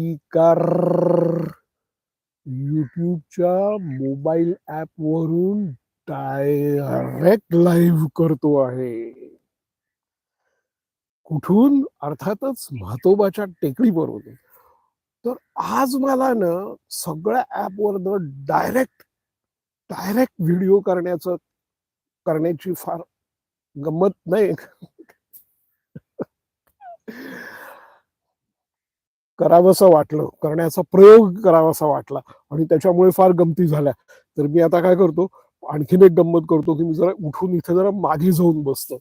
Car YouTubeच्या mobile ॲपवरून direct live करतो आहे. कुठून? अर्थातच म्हातोबाच्या टेकडीवरून. तर आज मला ना सगळ्या ॲपवरनं डायरेक्ट, डायरेक्ट व्हिडिओ करण्याचं करण्याची फार गंमत नाही. करावंसं वाटलं, करण्याचा प्रयोग करावासा वाटला आणि त्याच्यामुळे फार गमती झाल्या. तर मी आता काय करतो, आणखीन एक गंमत करतो, की मी जरा उठून इथे जरा मागे जाऊन बसतो.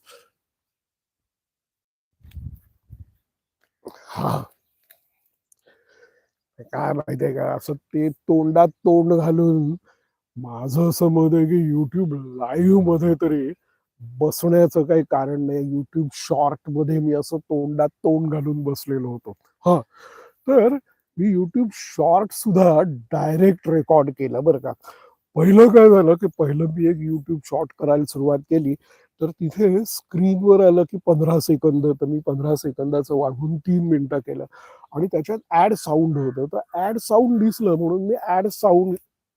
हा काय माहितीये का, असं ते तोंडात तोंड घालून माझं असं मत आहे, की युट्यूब लाईव्हमध्ये तरी बसण्याचं काही कारण नाही. युट्युब शॉर्टमध्ये मी असं तोंडात तोंड घालून बसलेलो होतो. हा तर मी युट्यूब शॉर्ट सुद्धा डायरेक्ट रेकॉर्ड केलं बरं का. पहिलं काय झालं, की पहिलं मी एक युट्यूब शॉर्ट करायला सुरुवात केली, तर तिथे स्क्रीनवर आलं, की 15 सेकंद. तर मी 15 सेकंदाचं वाढवून तीन मिनिटं केलं आणि त्याच्यात ॲड साऊंड होतं. तर ॲड साऊंड दिसलं म्हणून मी ॲड साऊंड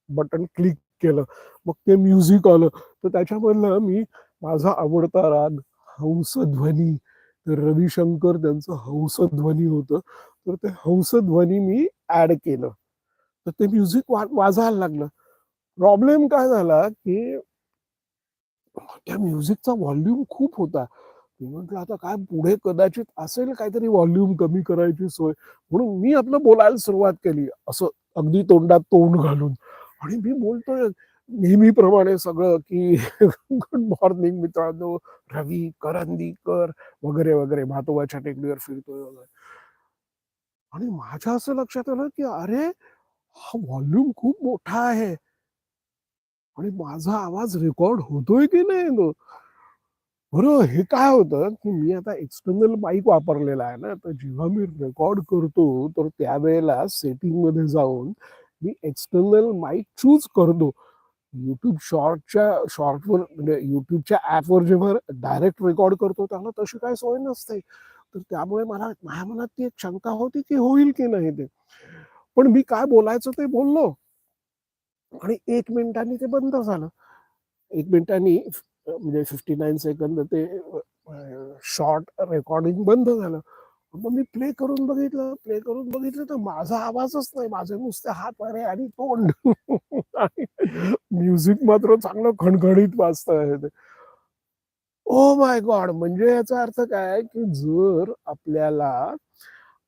बटन क्लिक केलं. मग ते म्युझिक आलं. तर त्याच्यामधलं मी माझा आवडता राग हंसध्वनी. रविशंकर त्यांचं हंसध्वनी होतं. तर ते हंसध्वनी मी ऍड केलं. तर ते म्युझिक वा वाजायला लागलं. प्रॉब्लेम काय झाला, की त्या म्युझिकचा व्हॉल्यूम खूप होता. मी म्हटलं आता काय पुढे कदाचित असेल काहीतरी व्हॉल्यूम कमी करायची सोय. म्हणून मी आपलं बोलायला सुरुवात केली. असं अगदी तोंडात तोंड घालून आणि मी बोलतोय नेहमीप्रमाणे सगळं, की गुड मॉर्निंग मित्रांनो, रवी करंदीकर वगैरे, वगैरे. म्हातोबाच्या टेकडीवर फिरतोय वगैरे. आणि माझ्या असं लक्षात आलं, की अरे, हा व्हॉल्यूम खूप मोठा आहे. आणि माझा आवाज रेकॉर्ड होतोय की नाही तो? बरं हे काय होतं, की मी आता एक्सटर्नल माईक वापरलेला आहे ना, तर जेव्हा मी रेकॉर्ड करतो, तर त्यावेळेला सेटिंगमध्ये जाऊन मी एक्सटर्नल माईक चूज करतो. युट्यूब शॉर्टच्या शॉर्टवर म्हणजे युट्यूबच्या ॲपवर जेव्हा डायरेक्ट रेकॉर्ड करतो, त्याला तशी काय सोय नसते. तर त्यामुळे मला माझ्या मनात ती एक शंका होती, की होईल की नाही ते. पण मी काय बोलायचं ते बोललो. आणि एक मिनिटांनी ते बंद झालं. एक मिनिटांनी म्हणजे फिफ्टी नाईन सेकंद ते शॉर्ट रेकॉर्डिंग बंद झालं. मग मी प्ले करून बघितलं, प्ले करून बघितलं तर माझा आवाजच नाही. माझे नुसते हात वारे आणि तोंड म्युझिक मात्र चांगलं खणखणीत आहे ते. Oh my God! म्हणजे याचा अर्थ काय, की जर आपल्याला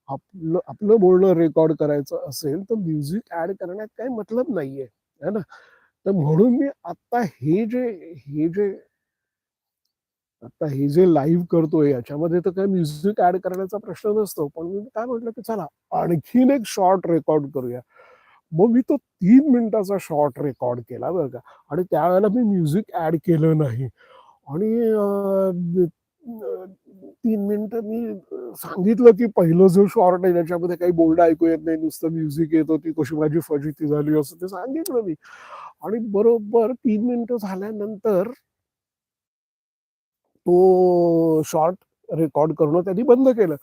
आपलं आपलं बोलणं रेकॉर्ड करायचं असेल, तर म्युझिक ऍड करण्यात काही मतलब नाहीये, है ना? तर म्हणून मी आता हे जे हे जे आता हे जे लाईव्ह करतोय याच्यामध्ये तर काय म्युझिक ऍड करण्याचा प्रश्न नसतो. पण मी काय म्हटलं, की चला आणखीन एक शॉर्ट रेकॉर्ड करूया. मग मी तो तीन मिनिटाचा शॉर्ट रेकॉर्ड केला बरं का आणि त्यावेळेला मी म्युझिक ऍड केलं नाही आणि तीन मिनिटं मी सांगितलं, की पहिलं जो शॉर्ट आहे त्याच्यामध्ये काही बोलणं ऐकू येत नाही, नुसतं म्युझिक येत होती, कशी माझी फजिती झाली असं ते सांगितलं मी आणि बरोबर तीन मिनिटं झाल्यानंतर तो शॉर्ट रेकॉर्ड करणं त्यांनी बंद केलं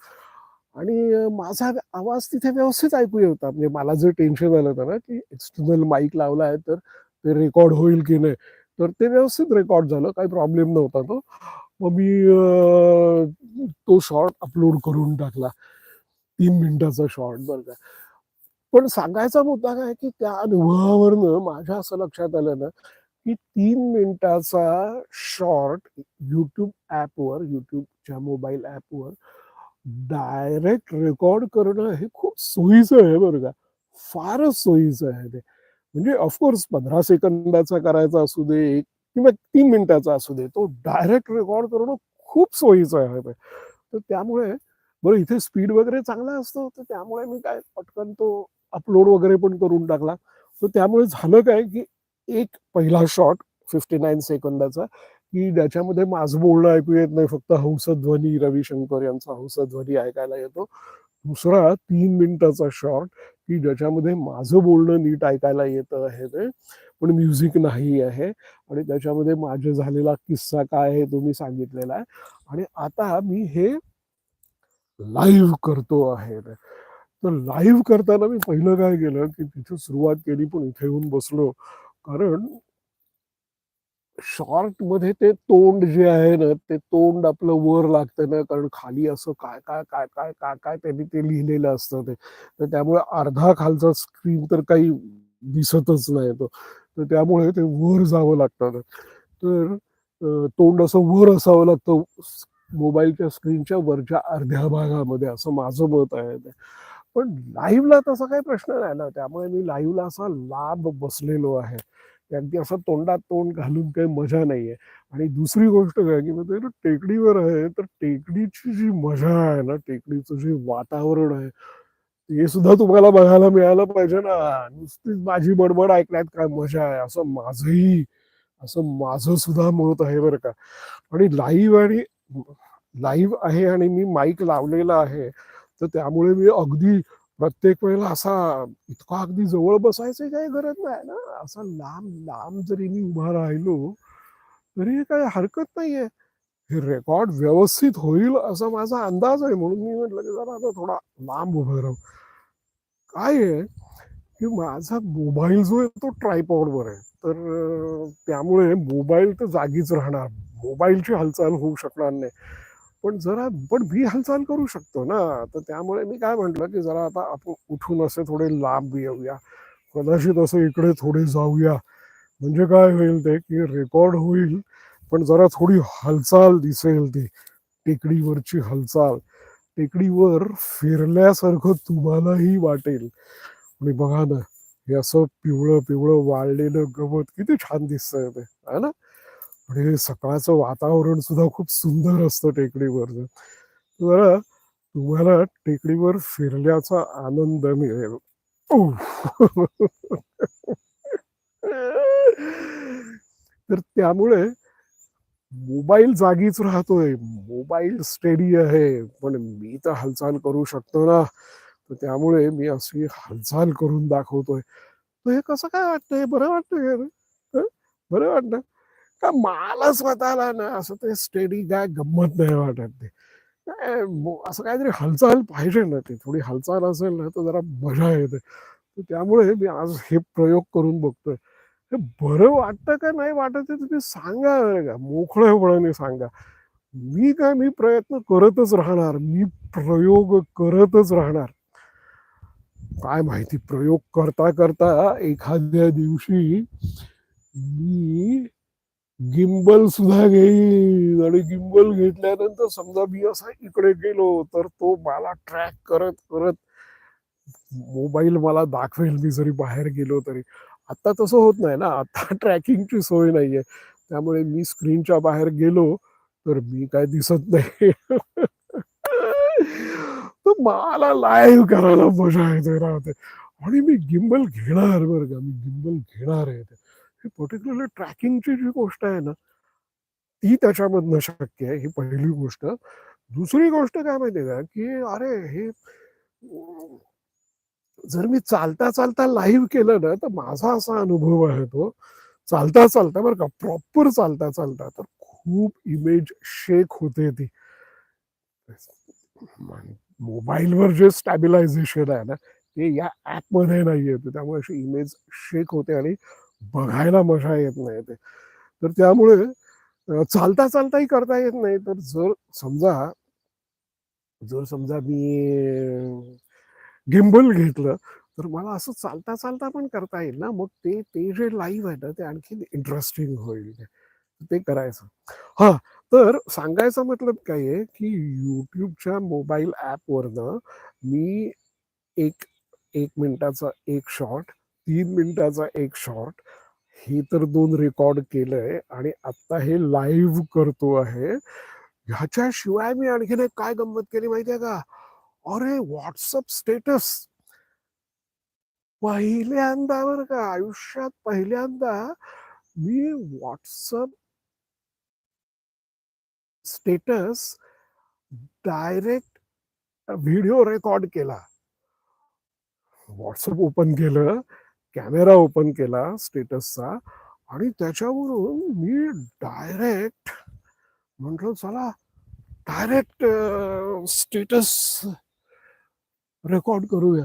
आणि माझा आवाज तिथे व्यवस्थित ऐकू येत होता. म्हणजे मला जे टेन्शन आलं होतं ना, की एक्सटर्नल माईक लावला आहे, तर ते रेकॉर्ड होईल की नाही. तर ते व्यवस्थित रेकॉर्ड झालं. काही प्रॉब्लेम नव्हता तो. मग मी तो शॉर्ट अपलोड करून टाकला. तीन मिनिटाचा शॉर्ट बरं का. पण सांगायचा मुद्दा काय, की त्या अनुभवावरनं माझ्या असं लक्षात आलं ना, की तीन मिनिटाचा शॉर्ट युट्यूब ॲपवर, युट्यूबच्या मोबाईल ॲपवर डायरेक्ट रेकॉर्ड करणं हे खूप सोयीचं आहे बरं का. फारच सोयीचं आहे ते. म्हणजे ऑफकोर्स पंधरा सेकंदाचा करायचा असू दे किंवा तीन मिनिटाचा असू दे, तो डायरेक्ट रेकॉर्ड करणं खूप सोयीचं आहे तर त्यामुळे बरं इथे स्पीड वगैरे चांगला असतो, तर त्यामुळे मी काय पटकन तो अपलोड वगैरे पण करून टाकला. तर त्यामुळे झालं काय, की एक पहिला शॉट 59 सेकंदाचा, की ज्याच्यामध्ये माझं बोलणं ऐकू येत नाही, फक्त हंसध्वनी रविशंकर यांचा हंसध्वनी ऐकायला येतो. दुसरा तीन मिनिटाचा शॉर्ट, की ज्याच्यामध्ये माझं बोलणं नीट ऐकायला येतं आहे ते, पण म्युझिक नाही आहे. आणि त्याच्यामध्ये माझा झालेला किस्सा काय आहे तो मी सांगितलेला आहे. आणि आता मी हे लाईव्ह करतो आहे. तर लाईव्ह करताना मी पहिलं काय केलं की तिथे सुरुवात केली पण इथे येऊन बसलो. कारण शॉर्टमध्ये ते तोंड जे आहे ना ते तोंड आपलं वर लागतं ना कारण खाली असं काय काय काय काय काय काय त्यांनी ते लिहिलेलं असतं ते. तर त्यामुळे अर्धा खालचा स्क्रीन तर काही दिसतच नाही तो. तर त्यामुळे ते वर जावं लागतं. तर तोंड असं वर असावं लागतं मोबाईलच्या स्क्रीनच्या वरच्या अर्ध्या भागामध्ये असं माझं मत आहे ते. पण लाईव्हला तसा काही प्रश्न नाही ना त्यामुळे मी लाईव्हला असा लांब बसलेलो आहे. अगदी असं तोंडात तोंड घालून काही मजा नाहीये. आणि दुसरी गोष्ट काय की म्हणजे टेकडीवर आहे तर टेकडीची जी मजा आहे ना टेकडीचं जे वातावरण आहे ते सुद्धा तुम्हाला बघायला मिळालं पाहिजे ना. नुसतीच माझी बडबड ऐकण्यात काय मजा आहे असं माझंही असं माझं सुद्धा मत आहे बरं का. आणि लाईव्ह आणि लाईव्ह आहे आणि मी माईक लावलेला आहे तर त्यामुळे मी अगदी प्रत्येक वेळेला असा इतका अगदी जवळ बसायची काही गरज नाही ना? असा लांब लांब जरी मी उभा राहिलो तरी काही हरकत नाहीये. हे रेकॉर्ड व्यवस्थित होईल असा माझा अंदाज आहे म्हणून मी म्हटलं की जरा आता थोडा लांब उभं राहू. काय आहे की माझा मोबाईल जो आहे तो ट्रायपॉडवर आहे. तर त्यामुळे मोबाईल तर जागीच राहणार. मोबाईलची हालचाल होऊ शकणार नाही. पण जरा पण मी हालचाल करू शकतो ना. तर त्यामुळे मी काय म्हटलं की जरा आता आपण उठून असे थोडे लांब येऊया. कदाचित असं इकडे थोडे जाऊया. म्हणजे काय होईल ते की रेकॉर्ड होईल पण जरा थोडी हालचाल दिसेल ती. टेकडीवरची हालचाल. टेकडीवर फिरल्यासारखं तुम्हालाही वाटेल. आणि बघा ना हे असं पिवळं पिवळं वाळलेलं गवत किती छान दिसतंय ते. है ना? आणि सकाळचं वातावरण सुद्धा खूप सुंदर असतं टेकडीवर जरा तुम्हाला टेकडीवर फिरल्याचा आनंद मिळेल. तर त्यामुळे मोबाईल जागीच राहतोय. मोबाईल स्टेडी आहे. पण मी तर हालचाल करू शकतो ना. तर त्यामुळे मी अशी हालचाल करून दाखवतोय. तर हे कसं काय वाटतंय? बरं वाटतंय बरं वाटतं का मला स्वतःला ना असं ते स्टेडी काय गंमत नाही वाटत ते. काय असं काहीतरी हालचाल पाहिजे ना ते. थोडी हालचाल असेल ना तर जरा मजा येते. त्यामुळे मी आज हे प्रयोग करून बघतोय. हे बरं वाटतं का नाही वाटत ते तुम्ही सांगा बरं का. मोकळ्यापणाने सांगा. मी काय मी प्रयत्न करतच राहणार. मी प्रयोग करतच राहणार. काय माहिती प्रयोग करता करता एखाद्या दिवशी मी गिम्बल सुद्धा घेईल आणि गिम्बल घेतल्यानंतर समजा मी असा इकडे गेलो तर तो मला ट्रॅक करत करत मोबाईल मला दाखवेल मी जरी बाहेर गेलो तरी. आता तसं होत नाही ना. आता ट्रॅकिंगची सोय नाहीये. त्यामुळे मी स्क्रीनच्या बाहेर गेलो तर मी काय दिसत नाही. तर मला लाईव्ह करायला मजा येते राहते. आणि मी गिम्बल घेणार बरं का. मी गिम्बल घेणार आहे. ही पर्टिक्युलर ट्रॅकिंगची जी गोष्ट आहे ना ती त्याच्यामधनं शक्य आहे ही पहिली गोष्ट. दुसरी गोष्ट काय माहितीये का की अरे हे जर मी चालता चालता लाईव्ह केलं ना तर माझा असा अनुभव आहे तो चालता चालता बरं का प्रॉपर चालता चालता तर खूप इमेज शेक होते ती. मोबाईलवर जे स्टॅबिलायझेशन आहे ना ते या ऍपमध्ये नाही येते त्यामुळे अशी इमेज शेक होते आणि बघायला मजा येत नाही ते. तर त्यामुळे चालता चालताही करता येत नाही. तर जर समजा जर समजा मी गिम्बल घेतलं तर मला असं चालता चालता पण करता येईल ना. मग ते ते जे लाईव्ह आहे ना ते आणखी इंटरेस्टिंग होईल. ते करायचं. हा तर सांगायचं मतलब काय आहे की युट्यूबच्या मोबाईल ॲपवरनं मी एक एक मिनिटाचा एक शॉर्ट तीन मिनिटाचा एक शॉर्ट हे तर दोन रेकॉर्ड केलंय आणि आता हे लाईव्ह करतो आहे. ह्याच्याशिवाय मी आणखीन एक काय गंमत केली माहितीये का? अरे व्हॉट्सअप स्टेटस पहिल्यांदा बर का आयुष्यात पहिल्यांदा मी WhatsApp status direct video record केला. व्हॉट्सअप ओपन केलं. कॅमेरा ओपन केला स्टेटसचा आणि त्याच्यावरून मी डायरेक्ट म्हटलं चला डायरेक्ट स्टेटस रेकॉर्ड करूया.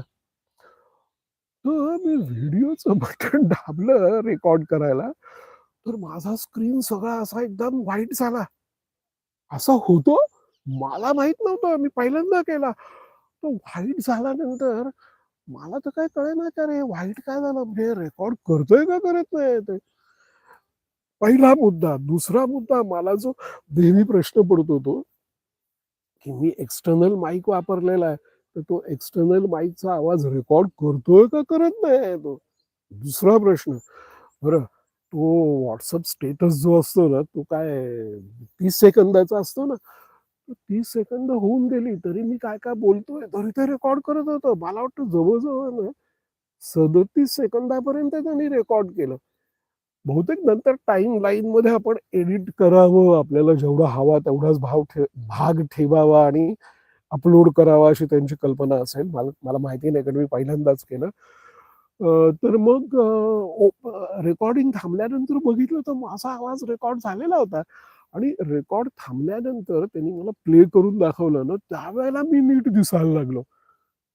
तर मी व्हिडिओचं बटन दाबलं रेकॉर्ड करायला. तर माझा स्क्रीन सगळा असा एकदम व्हाईट झाला. असा होतो? मला माहीत नव्हतं. मी पहिल्यांदा केला. तो व्हाईट झाल्यानंतर मला तर काय कळेना का रे? व्हाईट काय झालं? म्हणजे रेकॉर्ड करतोय का करत नाही ते? पहिला मुद्दा दुसरा मुद्दा मला जो नेहमी प्रश्न पडतो तो की मी एक्सटर्नल माईक वापरलेला आहे तर तो एक्सटर्नल माईकचा आवाज रेकॉर्ड करतोय का करत नाही तो? दुसरा प्रश्न. बरं तो व्हॉट्सअप स्टेटस जो असतो ना तो काय तीस सेकंदाचा असतो ना? तीस सेकंद होऊन गेली तरी मी काय काय बोलतोय? तरी ते रेकॉर्ड करत होतं. मला वाटतं जवळजवळ ना सदतीस सेकंदापर्यंत त्यांनी रेकॉर्ड केलं. बहुतेक नंतर टाइम लाईन मध्ये आपण एडिट करावं आपल्याला जेवढा हवा तेवढाच भाव ठे भाग ठेवावा आणि अपलोड करावा अशी त्यांची कल्पना असेल. मला मला माहिती नाही कारण मी पहिल्यांदाच केलं. तर मग रेकॉर्डिंग थांबल्यानंतर बघितलं तर माझा आवाज रेकॉर्ड झालेला होता. आणि रेकॉर्ड थांबल्यानंतर त्यांनी मला प्ले करून दाखवलं ना त्यावेळेला मी नीट दिसायला लागलो.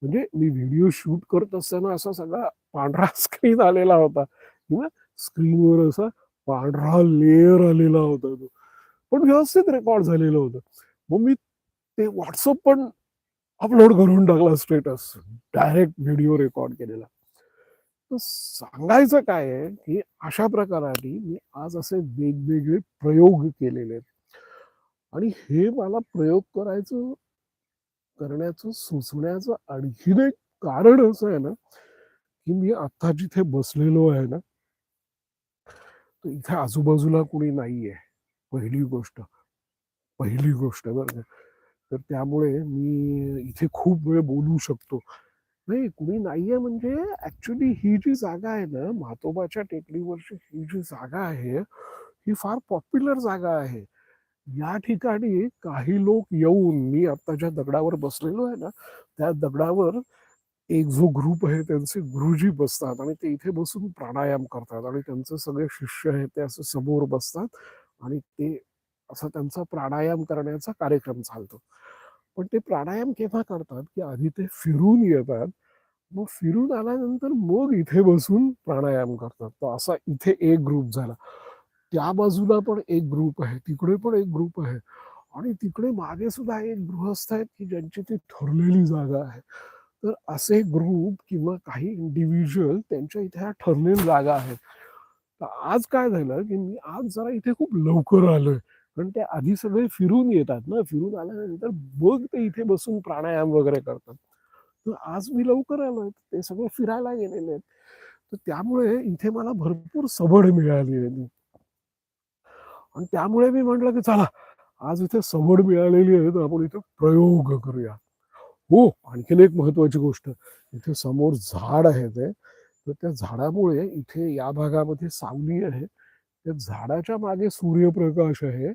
म्हणजे मी व्हिडिओ शूट करत असताना असा सगळा पांढरा स्क्रीन आलेला होता. किंवा स्क्रीनवर असा पांढरा लेअर आलेला होता तो. पण व्यवस्थित रेकॉर्ड झालेलं होतं. मग मी ते व्हॉट्सअप पण अपलोड करून टाकला स्टेटस डायरेक्ट व्हिडिओ रेकॉर्ड केलेला. तर सांगायचं काय आहे की अशा प्रकाराने मी आज असे वेगवेगळे प्रयोग केलेले आहेत. आणि हे मला प्रयोग करायचं करण्याचं सुचण्याचं आणखीन एक कारण असं आहे ना की मी आता जिथे बसलेलो आहे ना तर इथे आजूबाजूला कोणी नाहीये. पहिली गोष्ट पहिली गोष्ट बरं तर त्यामुळे मी इथे खूप वेळ बोलू शकतो. नाही कुणी नाहीये म्हणजे ऍक्च्युली ही जी जागा आहे ना म्हातोबाच्या टेकडीवरची ही जी जागा आहे ही फार पॉप्युलर जागा आहे. या ठिकाणी काही लोक येऊन मी आता ज्या दगडावर बसलेलो आहे ना त्या दगडावर एक जो ग्रुप आहे त्यांचे गुरुजी बसतात आणि ते इथे बसून प्राणायाम करतात आणि त्यांचे सगळे शिष्य आहेत ते असं समोर बसतात आणि ते असा त्यांचा प्राणायाम करण्याचा कार्यक्रम चालतो. पण ते प्राणायाम केव्हा करतात? की आधी ते फिरून येतात. मग फिरून आल्यानंतर मग इथे बसून प्राणायाम करतात. तर असा इथे एक ग्रुप झाला. त्या बाजूला पण एक ग्रुप आहे. तिकडे पण एक ग्रुप आहे. आणि तिकडे मागे सुद्धा एक गृहस्थ आहेत की ज्यांची ती ठरलेली जागा आहे. तर असे ग्रुप किंवा काही इंडिव्हिज्युअल त्यांच्या इथे ह्या ठरलेली जागा आहेत तर आज काय झालं की मी आज जरा इथे खूप लवकर आलोय. कारण ते आधी सगळे फिरून येतात ना फिरून आल्यानंतर मग ते इथे बसून प्राणायाम वगैरे करतात. तर आज मी लवकर आलोय ते सगळे फिरायला गेलेले आहेत. तर त्यामुळे इथे मला भरपूर सवड मिळाली आहे आणि त्यामुळे मी म्हटलं की चला आज इथे सवड मिळालेली आहे तर आपण इथे प्रयोग करूया. हो आणखीन एक महत्वाची गोष्ट इथे समोर झाड आहे ते. तर त्या झाडामुळे इथे या भागामध्ये सावली आहे. त्या झाडाच्या मागे सूर्यप्रकाश आहे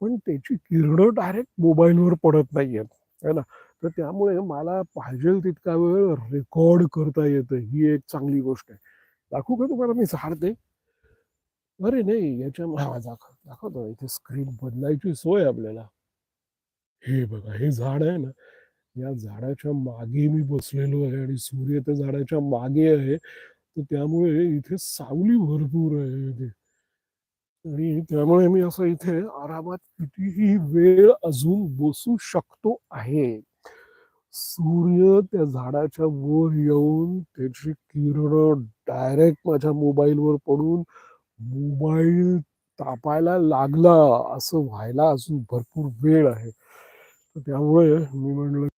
पण त्याची किरणं डायरेक्ट मोबाईलवर पडत नाहीयेत है ना? तर त्यामुळे मला पाहिजे तितका वेळ रेकॉर्ड करता येतं ही एक चांगली गोष्ट आहे. दाखवू का तुम्हाला मी झाडते अरे नाही याच्या दाखव दाखवतो इथे स्क्रीन बदलायची सोय आपल्याला. हे बघा हे झाड आहे ना या झाडाच्या मागे मी बसलेलो आहे आणि सूर्य त्या झाडाच्या मागे आहे तर त्यामुळे इथे सावली भरपूर आहे आणि त्यामुळे मी असं इथे आरामात कितीही वेळ अजून बसू शकतो आहे. सूर्य त्या झाडाच्या वर येऊन त्याची किरण डायरेक्ट माझ्या मोबाईलवर पडून मोबाईल तापायला लागला असं व्हायला अजून भरपूर वेळ आहे. तर त्यामुळे मी म्हणलं